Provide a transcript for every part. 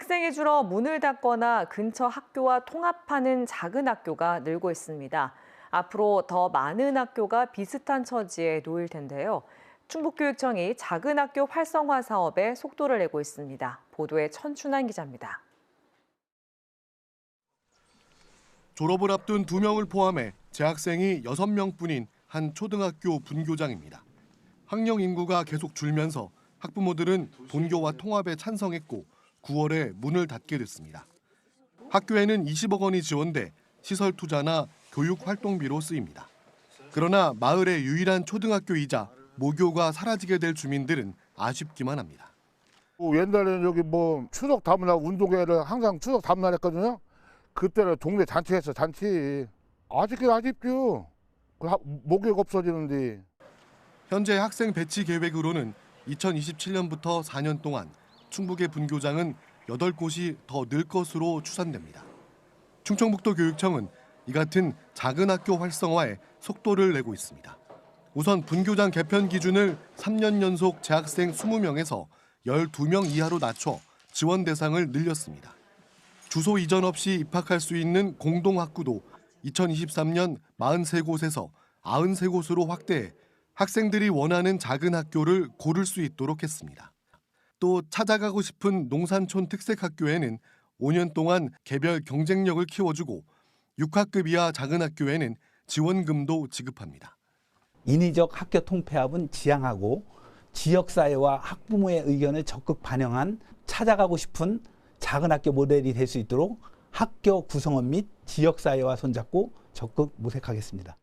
학생이 줄어 문을 닫거나 근처 학교와 통합하는 작은 학교가 늘고 있습니다. 앞으로 더 많은 학교가 비슷한 처지에 놓일 텐데요. 충북교육청이 작은 학교 활성화 사업에 속도를 내고 있습니다. 보도에 천춘한 기자입니다. 졸업을 앞둔 두 명을 포함해 재학생이 6명뿐인 한 초등학교 분교장입니다. 학령 인구가 계속 줄면서 학부모들은 본교와 통합에 찬성했고 9월에 문을 닫게 됐습니다. 학교에는 20억 원이 지원돼 시설 투자나 교육 활동비로 쓰입니다. 그러나 마을의 유일한 초등학교이자 모교가 사라지게 될 주민들은 아쉽기만 합니다. 뭐 옛날에는 여기 뭐 추석 다음날 운동회를 항상 추석 다음날 했거든요. 그때는 동네 잔치했어 잔치. 아직도 아쉽죠. 그 하- 목욕 없어지는데. 현재 학생 배치 계획으로는 2027년부터 4년 동안 충북의 분교장은 8곳이 더 늘 것으로 추산됩니다. 충청북도 교육청은 이 같은 작은 학교 활성화에 속도를 내고 있습니다. 우선 분교장 개편 기준을 3년 연속 재학생 20명에서 12명 이하로 낮춰 지원 대상을 늘렸습니다. 주소 이전 없이 입학할 수 있는 공동학구도 2023년 43곳에서 93곳으로 확대해 학생들이 원하는 작은 학교를 고를 수 있도록 했습니다. 또 찾아가고 싶은 농산촌 특색학교에는 5년 동안 개별 경쟁력을 키워주고 6학급 이하 작은 학교에는 지원금도 지급합니다. 인위적 학교 통폐합은 지향하고 지역사회와 학부모의 의견을 적극 반영한 찾아가고 싶은 작은 학교 모델이 될 수 있도록 학교 구성원 및 지역사회와 손잡고 적극 모색하겠습니다.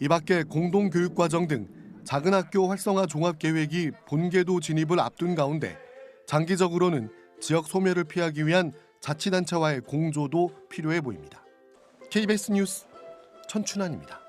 이 밖에 공동교육과정 등 작은 학교 활성화 종합 계획이 본궤도 진입을 앞둔 가운데 장기적으로는 지역 소멸을 피하기 위한 자치단체와의 공조도 필요해 보입니다. KBS 뉴스 천춘환입니다.